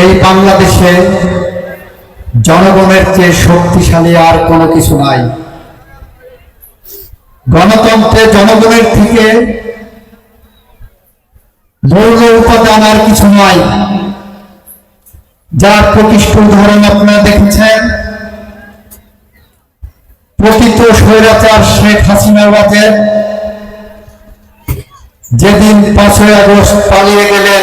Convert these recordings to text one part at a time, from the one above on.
এই বাংলাদেশে জনগণের চেয়ে শক্তিশালী আর কোনো কিছু নাই। গণতন্ত্রে জনগণের থেকে মৌল উপাদান আর কিছু নাই। যার প্রকৃষ্ট উদাহরণ আপনারা দেখেছেন, প্রকৃত স্বৈরাচার শেখ হাসিনার বাজে যেদিন পাঁচই আগস্ট পালিয়ে গেলেন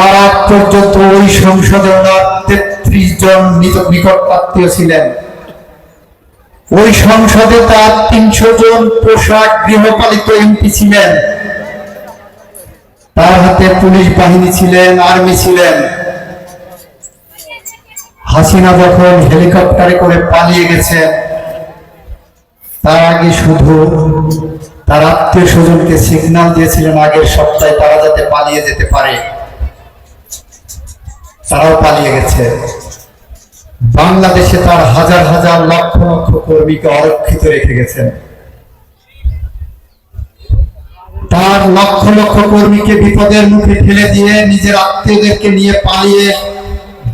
তার আগ পর্যন্ত ওই সংসদে ওনার তেত্রিশ জন নিকট আত্মীয় ছিলেন। ওই সংসদে তার তিনশো জন পোশাক গৃহপালিত এমপি ছিলেন। তার হাতে পুলিশ বাহিনী ছিলেন, আর্মি ছিলেন। হাসিনা যখন হেলিকপ্টারে করে পালিয়ে গেছে তার আগে শুধু তার আত্মীয় স্বজনকে সিগন্যাল দিয়েছিলেন, আগের সপ্তাহে তারা যাতে পালিয়ে যেতে পারে। তারাও পালিয়ে গেছে। বাংলাদেশে তার হাজার হাজার লক্ষ লক্ষ কর্মীকে অরক্ষিত রেখে গেছেন। তার লক্ষ লক্ষ কর্মীকে বিপদের মুখে ফেলে দিয়ে নিজের আত্মীয়দেরকে নিয়ে পালিয়ে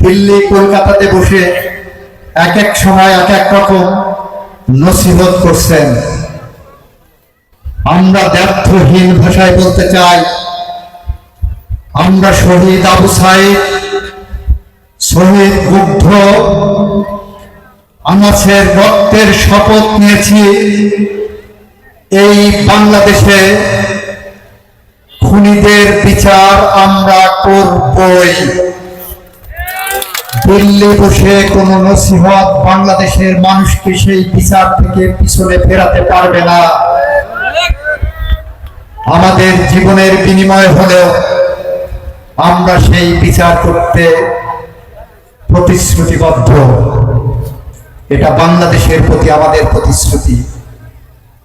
দিল্লি, কলকাতাতে বসে এক এক সময় এক এক রকম নসিহত করছেন। আমরা ব্যর্থহীন ভাষায় বলতে চাই, আমরা শহীদ আবু সাইদ শহীদ বুদ্ধ আমাদের রক্তের শপথ নিয়েছি। এই বাংলাদেশে খুনিদের বিচার আমরা করবই। দিল্লি বসে কোন নসিহত বাংলাদেশের মানুষকে সেই বিচার থেকে পিছনে ফেরাতে পারবে না। আমাদের জীবনের বিনিময় হলেও আমরা সেই বিচার করতে প্রতিশ্রুতিবদ্ধ। এটা বাংলাদেশের প্রতি, আমাদের প্রতিশ্রুতি।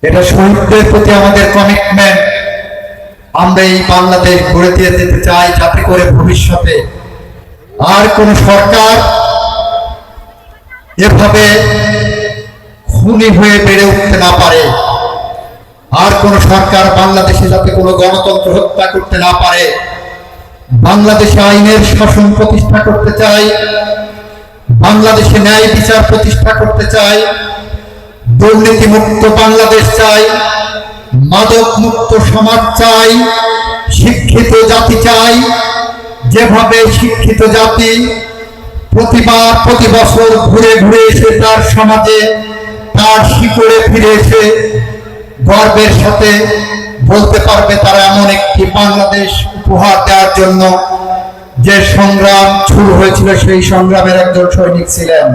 এটা শহীদদের প্রতি আমাদের কমিটমেন্ট আমরা এই বাংলাদেশ গড়ে দিয়ে যেতে চাই যাতে করে ভবিষ্যতে আর কোন সরকার এভাবে খুনি হয়ে বেড়ে উঠতে না পারে। আর কোন সরকার বাংলাদেশে যাতে কোনো গণতন্ত্র হত্যা করতে না পারে। বাংলাদেশে আইনের শাসন প্রতিষ্ঠা করতে চাই। বাংলাদেশে ন্যায় বিচার প্রতিষ্ঠা করতে চাই দুর্নীতি মুক্ত বাংলাদেশ চাই মাদক মুক্ত সমাজ চাই, শিক্ষিত জাতি চাই, যেভাবে শিক্ষিত জাতি প্রতিবার প্রতি বছর ঘুরে ঘুরে এসে তার সমাজে তার শিকড়ে ফিরে এসে গর্বের সাথে বলতে পারবে তারা এমন একটি বাংলাদেশ উপহার দেওয়ার জন্য। যে সংগ্রাম শুরু হয়েছিল, সেই সংগ্রামের একজন সৈনিক ছিলেন।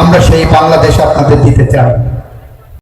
আমরা সেই বাংলাদেশ আপনাদের দিতে চাই।